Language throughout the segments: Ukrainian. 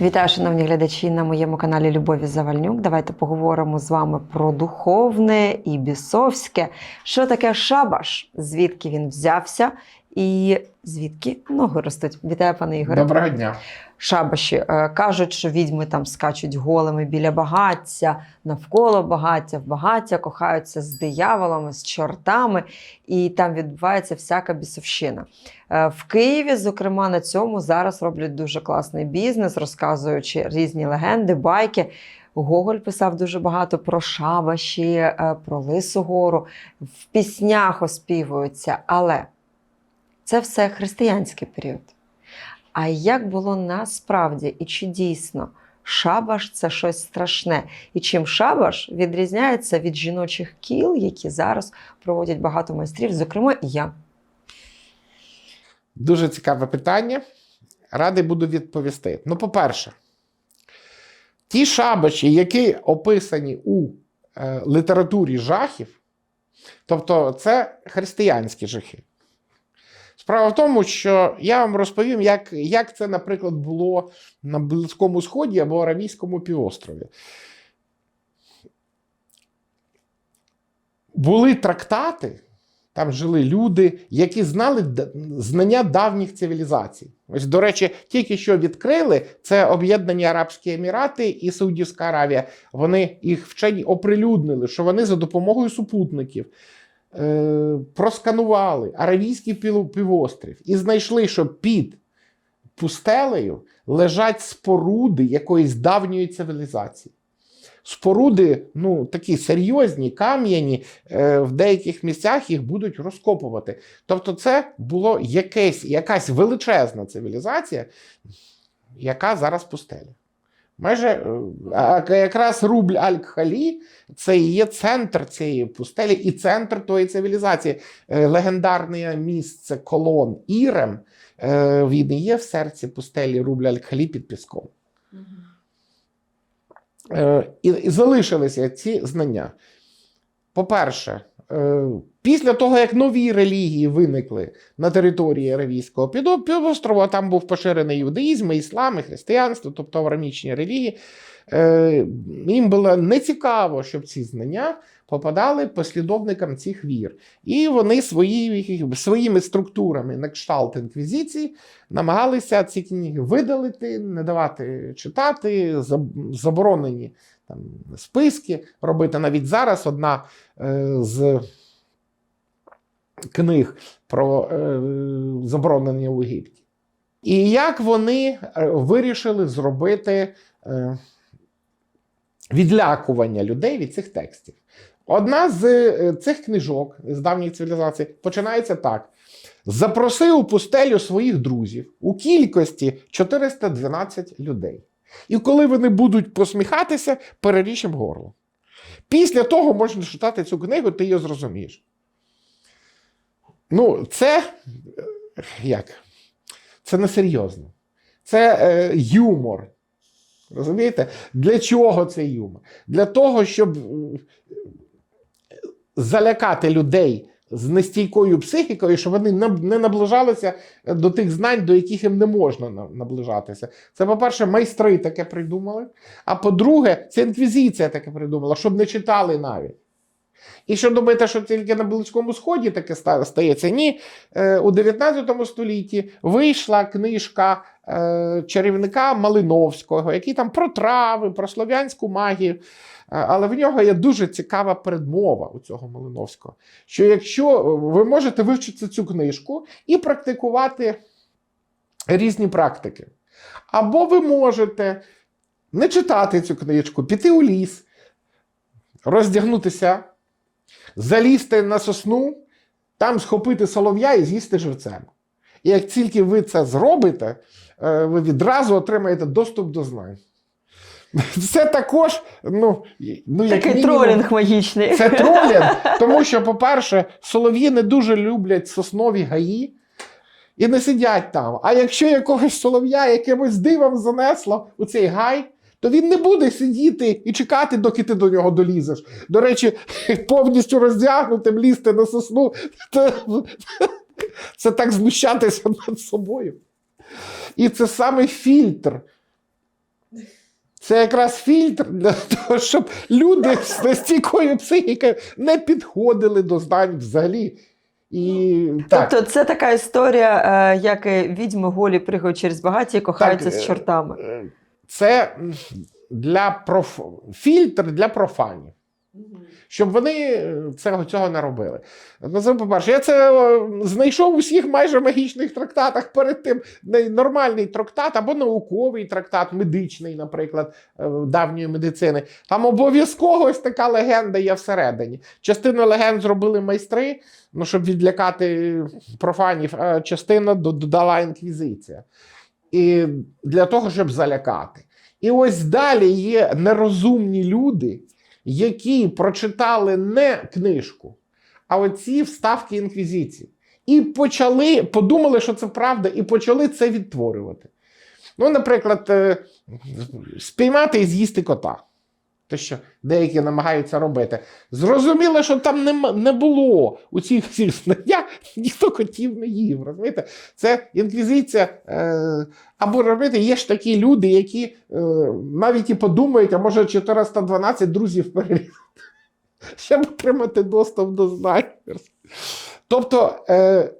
Вітаю, шановні глядачі на моєму каналі Любові Завальнюк. Давайте поговоримо з вами про духовне і бісовське. Що таке шабаш? Звідки він взявся? І звідки ноги ростуть? Вітаю, пане Ігоре. Доброго дня. Шабаші Е, кажуть, що відьми там скачуть голими біля багаття, навколо багаття, в багаття кохаються з дияволами, з чортами, і там відбувається всяка бісовщина. Е, В Києві, зокрема, на цьому зараз роблять дуже класний бізнес, розказуючи різні легенди, байки. Гоголь писав дуже багато про шабаші, е, про Лису гору. В піснях оспівуються, але це все християнський період. А як було насправді і чи дійсно шабаш це щось страшне? І чим шабаш відрізняється від жіночих кіл, які зараз проводять багато майстрів, зокрема і я. Дуже цікаве питання. Радий буду відповісти. Ну, по-перше, ті шабаші, які описані у е, літературі жахів, тобто це християнські жахи. Справа в тому, що я вам розповім, як, як це, наприклад, було на Близькому Сході або Аравійському півострові. Були трактати, там жили люди, які знали знання давніх цивілізацій. Ось, до речі, тільки що відкрили це Об'єднані Арабські Емірати і Саудівська Аравія. Вони їх вчені оприлюднили, що вони за допомогою супутників е, просканували Аравійський півострів і знайшли, що під пустелею лежать споруди якоїсь давньої цивілізації. Споруди, ну такі серйозні, кам'яні, е, в деяких місцях їх будуть розкопувати. Тобто, це було якась величезна цивілізація, яка зараз пустеля. Майже е, а якраз рубль Аль-Халі це і є центр цієї пустелі і центр тої цивілізації. Е, Легендарне місце колон Ірем е, він і є в серці пустелі рубль Аль-Халі під піском. І, і залишилися ці знання. По-перше, після того, як нові релігії виникли на території Аравійського піво- півострова, там був поширений юдаїзм, іслам, і християнство, тобто аврамічні релігії. Е, Їм було нецікаво, щоб ці знання попадали послідовникам цих вір. І вони свої, своїми структурами на кшталт інквізиції намагалися ці книги видалити, не давати читати, заборонені там, списки робити. Навіть зараз одна е, з книг про е, заборонення у Єгипті. І як вони е, вирішили зробити е, відлякування людей від цих текстів? Одна з е, цих книжок з давньої цивілізації починається так: запроси у пустелю своїх друзів у кількості 412 людей. І коли вони будуть посміхатися, переріж їм горло. Після того можна читати цю книгу, ти її зрозумієш. Ну, це е, як? Це несерйозно. Це е, юмор. Розумієте? Для чого це юмор? Для того, щоб залякати людей з нестійкою психікою, щоб вони не наближалися до тих знань, до яких їм не можна наближатися. Це, по-перше, майстри таке придумали. А по-друге, це інквізиція таке придумала, щоб не читали навіть. І що думаєте, що тільки на Близькому Сході таке стається? Ні. Е, У 19 столітті вийшла книжка е, чарівника Малиновського, який там про трави, про слов'янську магію. Е, Але в нього є дуже цікава передмова у цього Малиновського. Що якщо ви можете вивчити цю книжку і практикувати різні практики, або ви можете не читати цю книжку, піти у ліс, роздягнутися, залізти на сосну, там схопити солов'я і з'їсти живцем. І як тільки ви це зробите, е, ви відразу отримаєте доступ до знань. Це також, ну, ну як Такий мінімум, тролінг магічний. це тролінг, тому що, по-перше, солов'ї не дуже люблять соснові гаї і не сидять там. А якщо якогось солов'я якимось дивом занесло у цей гай, то він не буде сидіти і чекати, доки ти до нього долізеш. До речі, повністю роздягнутим лізти на сосну, це, це так знущатися над собою. І це саме фільтр Це якраз фільтр для того, щоб люди з нестійкою психікою не підходили до знань взагалі. І так, Тобто це така історія, е, як відьми голі пригають через багаття і кохаються Так, з е, чортами. Це для проф... фільтр для профанів. Щоб вони е, цього, цього не робили. Ну, це, по-перше, я це е, знайшов у всіх майже магічних трактатах перед тим. Нормальний трактат або науковий трактат, медичний, наприклад, е, давньої медицини. Там обов'язково ось така легенда є всередині. Частину легенд зробили майстри, ну, щоб відлякати профанів, а частина до- додала інквізиція. І для того, щоб залякати. І ось далі є нерозумні люди, які прочитали не книжку, а оці вставки інквізиції. І почали, подумали, що це правда, і почали це відтворювати. Ну, наприклад, е, спіймати і з'їсти кота. Те, що деякі намагаються робити. Зрозуміло, що там нема- не було у цих всіх знаннях, ніхто котів не їв. Розумієте? Це інквізиція. Е, або робити, є ж такі люди, які е, навіть і подумають, а може 412 друзів перевірити, щоб отримати доступ до знань. Тобто е,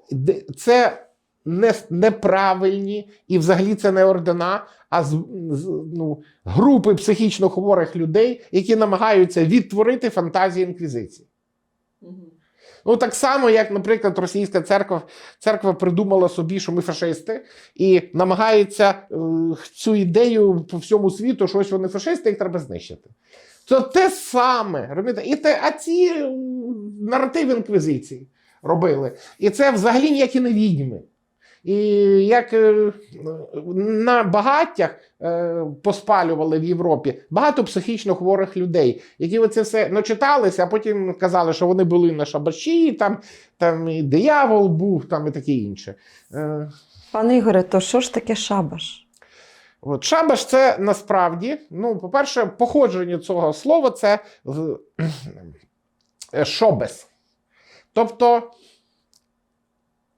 це не, неправильні і взагалі це не ордена, а з, з, ну, групи психічно хворих людей, які намагаються відтворити фантазії інквізиції. Ну, так само, як, наприклад, російська церква, церква придумала собі, що ми фашисти, і намагається е, цю ідею по всьому світу, що ось вони фашисти, їх треба знищити. Це те саме. розумієте? І те, а ці наративи інквізиції робили. І це взагалі ніякі не відьми. І як е, на багаттях е, поспалювали в Європі багато психічно хворих людей, які оце все начиталися, а потім казали, що вони були на шабаші, там, там і диявол був, там і таке інше. Е, Пане Ігоре, то що ж таке шабаш? От шабаш це насправді, ну, по-перше, походження цього слова це шобес. Тобто,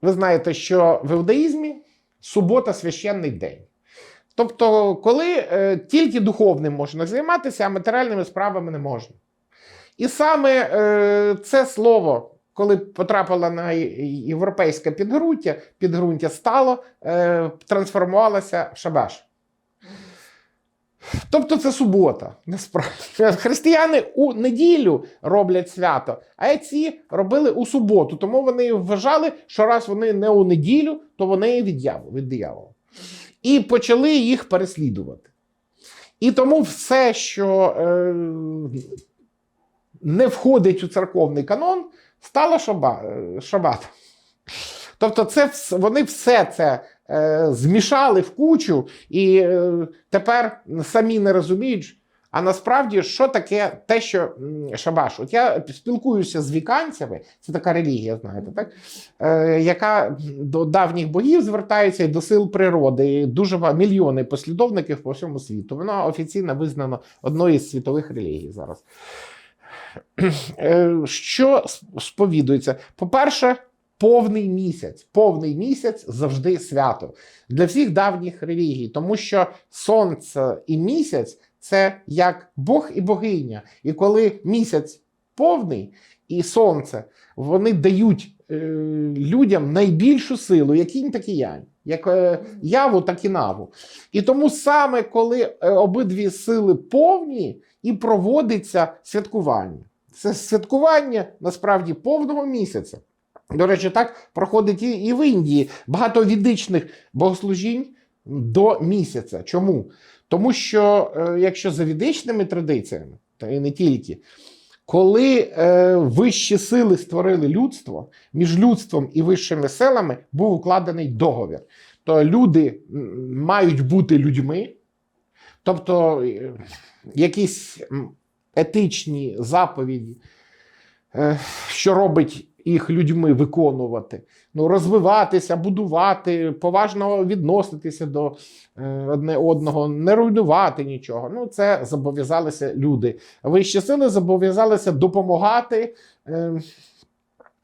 ви знаєте, що в іудаїзмі субота священний день. Тобто, коли е, тільки духовним можна займатися, а матеріальними справами не можна. І саме е, це слово, коли потрапило на європейське підґрунтя, підґрунтя стало, е, трансформувалося в шабаш. Тобто це субота. Насправді. Християни у неділю роблять свято, а ці робили у суботу. Тому вони вважали, що раз вони не у неділю, то вони від диявола. І почали їх переслідувати. І тому все, що е, не входить у церковний канон, стало шаба, е, шабатом. Тобто, це вони все це змішали в кучу, і е, тепер самі не розуміють. А насправді, що таке те, що шабаш? От я спілкуюся з віканцями, це така релігія, знаєте, так? Е, яка до давніх богів звертається і до сил природи. І дуже мільйони послідовників по всьому світу. Вона офіційно визнана одною з світових релігій зараз. Е, Що сповідується? По-перше, повний місяць. Повний місяць завжди свято для всіх давніх релігій, тому що сонце і місяць це як Бог і богиня. І коли місяць повний і сонце, вони дають е, людям найбільшу силу, як інь, так і янь. Як е, яву, так і наву. І тому саме коли е, обидві сили повні, і проводиться святкування. Це святкування насправді повного місяця. До речі, так проходить і, в Індії багато відичних богослужінь до місяця. Чому? Тому що, е, якщо за відичними традиціями, та і не тільки, коли е, вищі сили створили людство, між людством і вищими силами був укладений договір. То люди мають бути людьми, тобто е, якісь етичні заповіді, е, що робить їх людьми виконувати, ну, розвиватися, будувати, поважно відноситися до е, одне одного, не руйнувати нічого. Ну, це зобов'язалися люди. Вищі сили зобов'язалися допомагати. Е,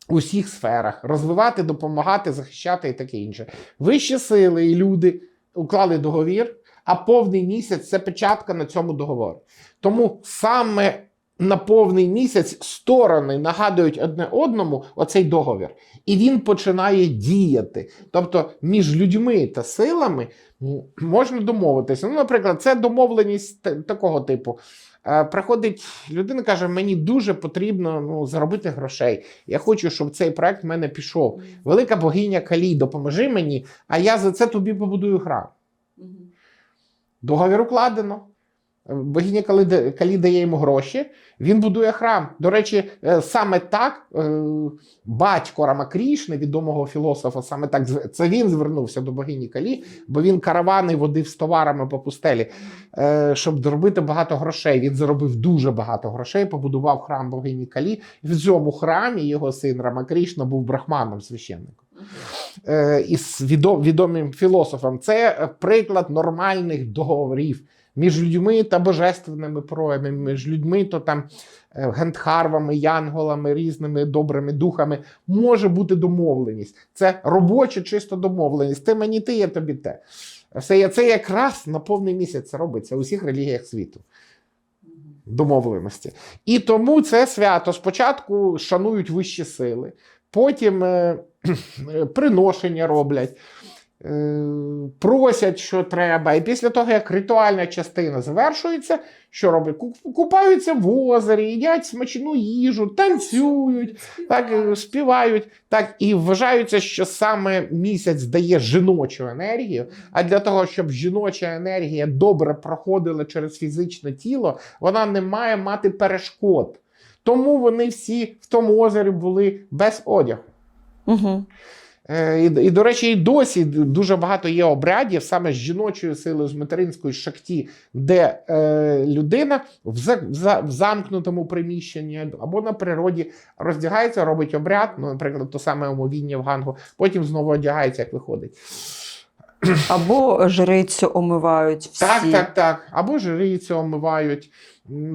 у всіх сферах розвивати, допомагати, захищати і таке інше. Вищі сили і люди уклали договір, а повний місяць це печатка на цьому договорі. Тому саме на повний місяць сторони нагадують одне одному оцей договір, і він починає діяти. Тобто між людьми та силами можна домовитися. Ну, наприклад, це домовленість такого типу. Е, Приходить людина, каже: мені дуже потрібно ну, заробити грошей. Я хочу, щоб цей проект в мене пішов. Велика богиня Калі, допоможи мені, а я за це тобі побудую храм. Договір укладено. Богиня Калі, Калі дає йому гроші, він будує храм. До речі, е, саме так е, батько Рамакрішни, відомого філософа, саме так це він звернувся до богині Калі, бо він каравани водив з товарами по пустелі, е, щоб зробити багато грошей. Він заробив дуже багато грошей, побудував храм богині Калі. В цьому храмі його син Рамакрішна був брахманом священником із відомим філософом. Це приклад нормальних договорів між людьми та божественними проявами, між людьми то там е, гентхарвами, янголами, різними добрими духами. Може бути домовленість. Це робоча чисто домовленість. Ти мені ти, я тобі те. Все це якраз на повний місяць це робиться у всіх релігіях світу. Домовленості. І тому це свято спочатку шанують вищі сили, потім е, е, приношення роблять, е, просять, що треба. І після того, як ритуальна частина завершується, що роблять? Купаються в озері, їдять смачну їжу, танцюють, так е, співають. Так, і вважається, що саме місяць дає жіночу енергію. А для того, щоб жіноча енергія добре проходила через фізичне тіло, вона не має мати перешкод. Тому вони всі в тому озері були без одягу. Угу. Е, І, і, до речі, і досі дуже багато є обрядів саме з жіночою силою, з материнської шахті, де е, людина в, за- в замкнутому приміщенні або на природі роздягається, робить обряд, ну, наприклад, то саме омовіння в гангу, потім знову одягається, як виходить. Або жрицю омивають всі. Так, так, так. Або жрицю омивають.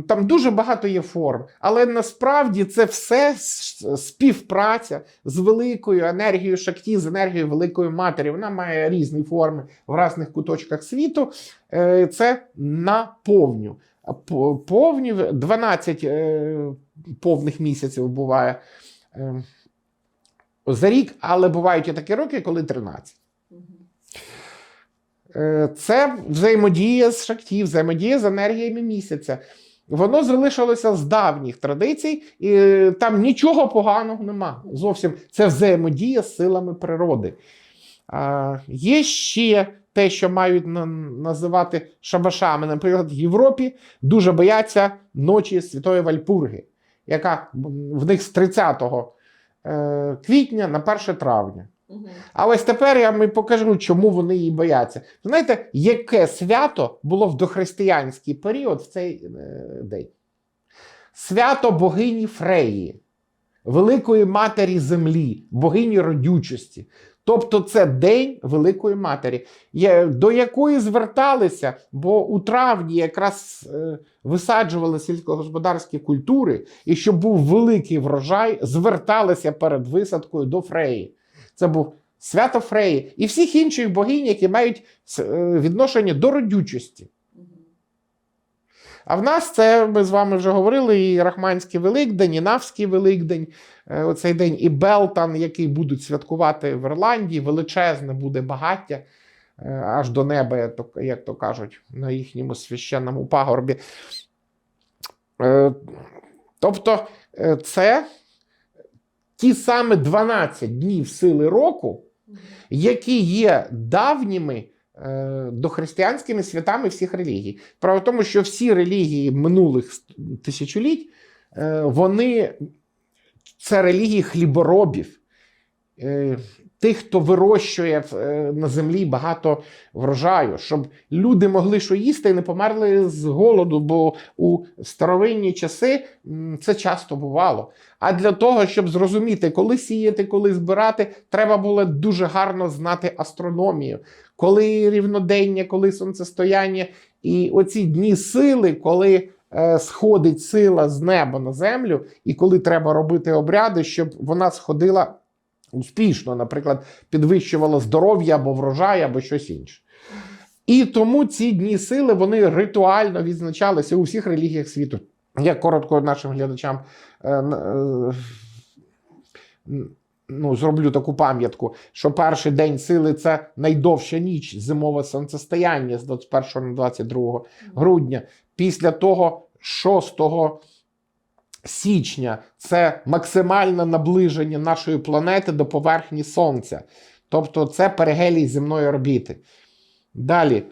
Там дуже багато є форм. Але насправді це все співпраця з великою енергією Шакті, з енергією Великої Матері. Вона має різні форми в різних куточках світу. Е, Це наповню. Повні 12 е, повних місяців буває е, за рік, але бувають і такі роки, коли 13. Е, Це взаємодія з шахтів, взаємодія з енергіями місяця. Воно залишилося з давніх традицій, і е, там нічого поганого нема. Зовсім це взаємодія з силами природи. А, є ще те, що мають на- називати шабашами. Наприклад, в Європі дуже бояться ночі Святої Вальпурги, яка в них з 30 е, квітня на 1 травня. А ось тепер я вам покажу, чому вони її бояться. Знаєте, яке свято було в дохристиянський період в цей е, день? Свято богині Фреї, Великої Матері Землі, богині родючості. Тобто це День Великої Матері, до якої зверталися, бо у травні якраз е, висаджували сільськогосподарські культури, і щоб був великий врожай, зверталися перед висадкою до Фреї. Це був свято Фреї і всіх інших богинь, які мають е, відношення до родючості. А в нас це ми з вами вже говорили: і Рахманський Великдень, і Навський Великдень, е, оцей день, і Белтан, який будуть святкувати в Ірландії, величезне буде багаття е, аж до неба, як то- кажуть, на їхньому священному пагорбі. Тобто, це ті саме 12 днів сили року, які є давніми е, дохристиянськими святами всіх релігій. Право в тому, що всі релігії минулих тисячоліть, е, вони це релігії хліборобів. Е, Тих, хто вирощує е, на землі багато врожаю, щоб люди могли що їсти і не померли з голоду, бо у старовинні часи це часто бувало. А для того, щоб зрозуміти, коли сіяти, коли збирати, треба було дуже гарно знати астрономію, коли рівнодення, коли сонцестояння. І оці дні сили, коли е, сходить сила з неба на землю, і коли треба робити обряди, щоб вона сходила успішно, наприклад, підвищувала здоров'я або врожай, або щось інше. І тому ці дні сили вони ритуально відзначалися у всіх релігіях світу. Я коротко нашим глядачам е, е, ну, зроблю таку пам'ятку, що перший день сили це найдовша ніч зимове сонцестояння з 21 на 22 грудня. Після того 6 січня це максимальне наближення нашої планети до поверхні Сонця. Тобто це перигелій земної орбіти. Далі,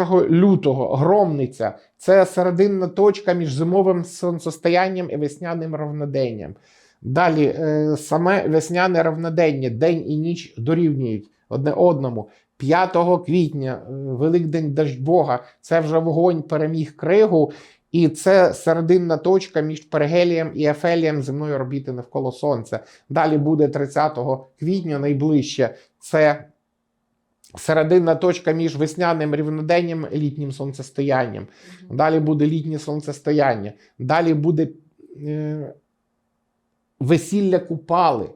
1 лютого, громниця це серединна точка між зимовим сонцестоянням і весняним равноденням. Далі, е, саме весняне равнодення, день і ніч дорівнюють одне одному. 5 квітня, е, Великдень Даждбога, це вже вогонь переміг кригу, і це серединна точка між перигелієм і ефелієм земної орбіти навколо Сонця. Далі буде 30 квітня найближче. Це серединна точка між весняним рівноденням і літнім сонцестоянням. Далі буде літнє сонцестояння. Далі буде е, весілля Купали.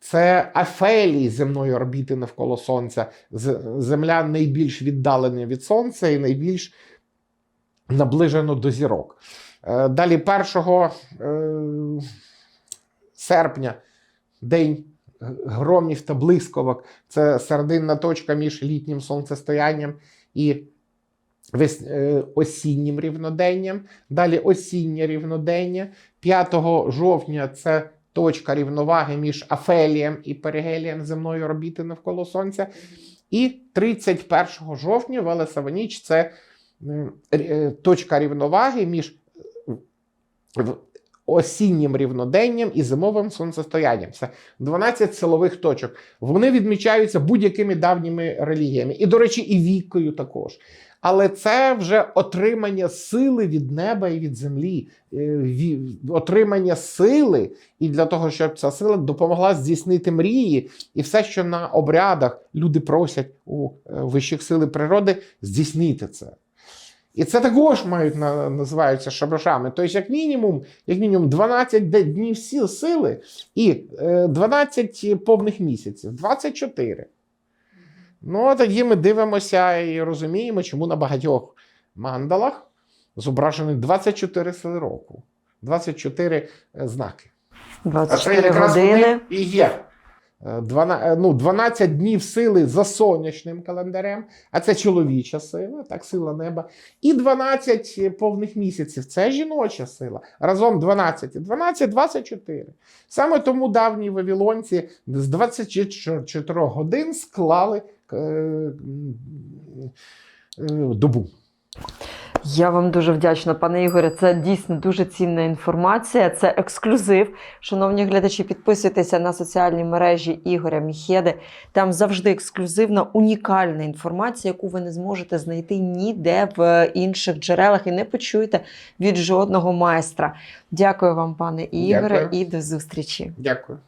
Це афелії земної орбіти навколо Сонця. Земля найбільш віддалена від Сонця і найбільш наближено до зірок. Е, Далі 1 е, серпня день громів та блискавок. Це серединна точка між літнім сонцестоянням і е, осіннім рівноденням. Далі осіннє рівнодення. 5 жовтня це точка рівноваги між афелієм і перигелієм земної орбіти навколо Сонця. І 31 жовтня Велесова ніч це точка рівноваги між е, осіннім рівноденням і зимовим сонцестоянням. Це 12 силових точок. Вони відмічаються будь-якими давніми релігіями. І, до речі, і вікою також. Але це вже отримання сили від неба і від землі, Е, отримання сили, і для того, щоб ця сила допомогла здійснити мрії, і все, що на обрядах люди просять у е, вищих сили природи, здійснити це. І це також мають на, називаються шабашами. Тобто, як мінімум, як мінімум 12 днів сил сили і е, 12 повних місяців, 24. Ну, тоді ми дивимося і розуміємо, чому на багатьох мандалах зображені 24 сили року, 24 знаки. А це 24 якраз години. і є. Е, двана- е, ну, 12 днів сили за сонячним календарем, а це чоловіча сила, так, сила неба. І 12 повних місяців це жіноча сила. Разом 12. І 12 24. Саме тому давні вавілонці з 24 годин склали е, е, добу. Я вам дуже вдячна, пане Ігоре. Це дійсно дуже цінна інформація. Це ексклюзив. Шановні глядачі, підписуйтеся на соціальні мережі Ігоря Міхеди. Там завжди ексклюзивна, унікальна інформація, яку ви не зможете знайти ніде в інших джерелах і не почуєте від жодного майстра. Дякую вам, пане Ігоре, Дякую. і до зустрічі. Дякую.